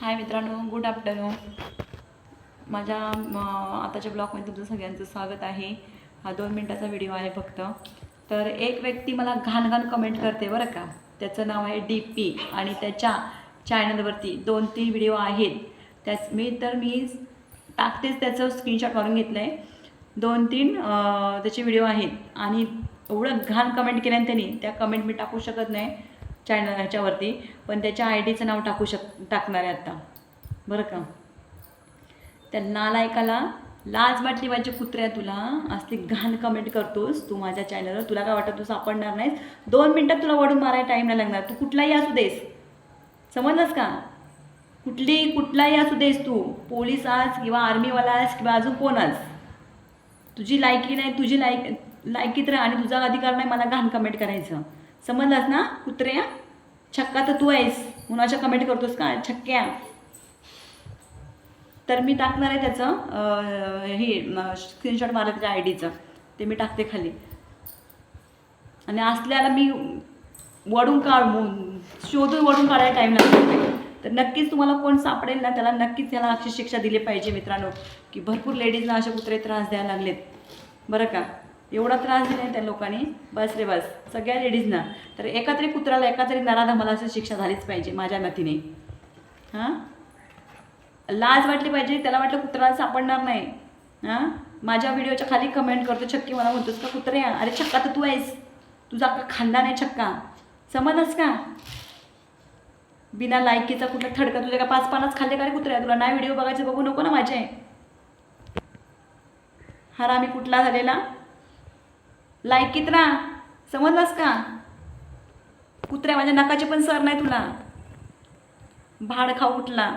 हाय मित्रांनो good afternoon. माझ्या आताच्या ब्लॉगमध्ये तुमचं सगळ्यांचं स्वागत आहे. हा दोन मिनटाचा व्हिडिओ आहे फक्त. तर एक व्यक्ती मला घाण घाण कमेंट करते बरं का. त्याचं नाव आहे डी पी आणि त्याच्या चॅनलवरती दोन तीन व्हिडिओ आहेत. त्याच मी तर मी टाकतेच त्याचं स्क्रीनशॉट मारून घेतलं आहे दोन तीन त्याचे व्हिडिओ आहेत. आणि एवढं घाण कमेंट केल्याने त्यांनी त्या कमेंट मी टाकू शकत नाही. चॅनल ह्याच्यावरती पण त्याच्या आय डीचं नाव टाकू शक टाकणार आहे आत्ता बरं का? त्या नालायकाला लाज वाटली पाहिजे कुत्र्या तुला. असली घाण कमेंट करतोस तू माझ्या चॅनलवर तुला काय वाटत तू सापडणार नाहीस? दोन मिनटात तुला वडून मारायला टाईम नाही लागणार. तू कुठलाही असू देस. समजलंस का? कुठली कुठलाही असू देस तू. पोलीस आज किंवा आर्मीवाला आहेस किंवा अजून कोण आज तुझी लायकी नाही तुझी लायक लायकी तर आणि तुझा अधिकार नाही मला घाण कमेंट करायचं. समजलास ना कुत्र्या? छक्का तर तू आहेस. मुलाच्या कमेंट करतोस का? छक्क्या. तर मी टाकणार आहे त्याचं हे स्क्रीनशॉट मारलं त्याच्या आय डीचं ते मी टाकते खाली. आणि असल्याला मी वडून काढ शोधून वडून काढायला टाईम लागतो. तर नक्कीच तुम्हाला कोण सापडेल ना त्याला नक्कीच त्याला अशी शिक्षा दिली पाहिजे मित्रांनो की भरपूर लेडीजना असे कुत्रे त्रास द्यायला लागलेत. बरं का? एवढा त्रास दिला त्या लोकांनी. बस रे बस. सगळ्या लेडीजना. तर एका तरी कुत्राला एका तरी नराधमाला अशी शिक्षा झालीच पाहिजे माझ्या मतीने. हां? लाज वाटली पाहिजे त्याला वाटलं कुत्राला सापडणार नाही. हां? माझ्या व्हिडिओच्या खाली कमेंट करतो छक्की मला म्हणतोस का कुत्रे अरे छक्का तर तू आहेस. तुझा अख्खा खानदान आहे छक्का. समजच का? बिना लायकीचा कुठला थडका तुझ्या का पाच पानाच खाल्ले का रे कुत्र्या तुला नाही व्हिडिओ बघायचे बघू नको ना माझे. हरामी कुठला झालेला? लायकीत ना समजलास का? कुत्र्या माझ्या नकाचे पण सर नाही तुला. भाड खाऊ उठला